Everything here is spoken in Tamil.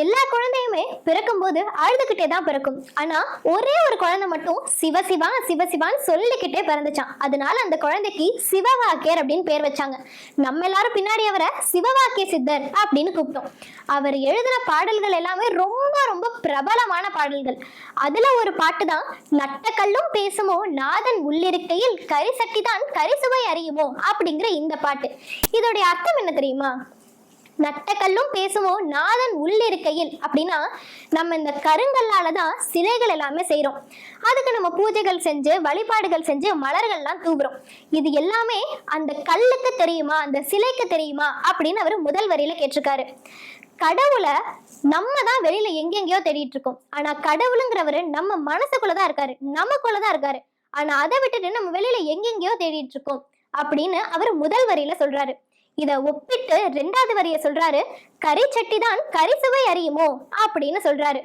எல்லா குழந்தையுமே பிறக்கும்போது அழுதுகிட்டே தான் பிறக்கும். ஆனா ஒரே ஒரு குழந்தை மட்டும் சிவசிவா சிவசிவான்னு சொல்லிக்கிட்டே பிறந்துச்சான். அதனால அந்த குழந்தைக்கு சிவவாக்கியர் அப்படின்னு பேர் வச்சாங்க. நம்ம எல்லாரும் பின்னாடி அவரை சிவவாக்கிய சித்தர் அப்படின்னு கூப்பிட்டோம். அவர் எழுதின பாடல்கள் எல்லாமே ரொம்ப ரொம்ப பிரபலமான பாடல்கள். அதுல ஒரு பாட்டு தான் நட்டக்கல்லும் பேசுமோ நாதன் உள்ளிருக்கையில் கரிசட்டி தான் கரிசுவை அறியுமோ அப்படிங்கிற இந்த பாட்டு. இதோடைய அர்த்தம் என்ன தெரியுமா? நட்டக்கல்லும் பேசுவோம் நாதன் உள்ளிருக்கையில். அப்படின்னா நம்ம இந்த கருங்கல்லால தான் சிலைகள் எல்லாமே செய்கிறோம் அதுக்கு நம்ம பூஜைகள் செஞ்சு வழிபாடுகள் செஞ்சு மலர்கள்லாம் தூவுறோம். இது எல்லாமே அந்த கல்லுக்கு தெரியுமா? அந்த சிலைக்கு தெரியுமா? அப்படின்னு அவர் முதல் வரியில கேட்டிருக்காரு. கடவுளை நம்ம தான் வெளியில எங்கெங்கேயோ தேடிட்டு இருக்கோம். ஆனா கடவுளுங்கிறவர் நம்ம மனசுக்குள்ளதான் இருக்காரு. நமக்குள்ளதான் இருக்காரு. ஆனா அதை விட்டுட்டு நம்ம வெளியில எங்கெங்கேயோ தேடிட்டு இருக்கோம். அப்படின்னு அவர் முதல் வரியில சொல்றாரு. இதை ஒப்பிட்டு ரெண்டாவது வரிய சொல்றாரு கரிச்சட்டி தான் கரிசுவை அறியுமோ? அப்படின்னு சொல்றாரு.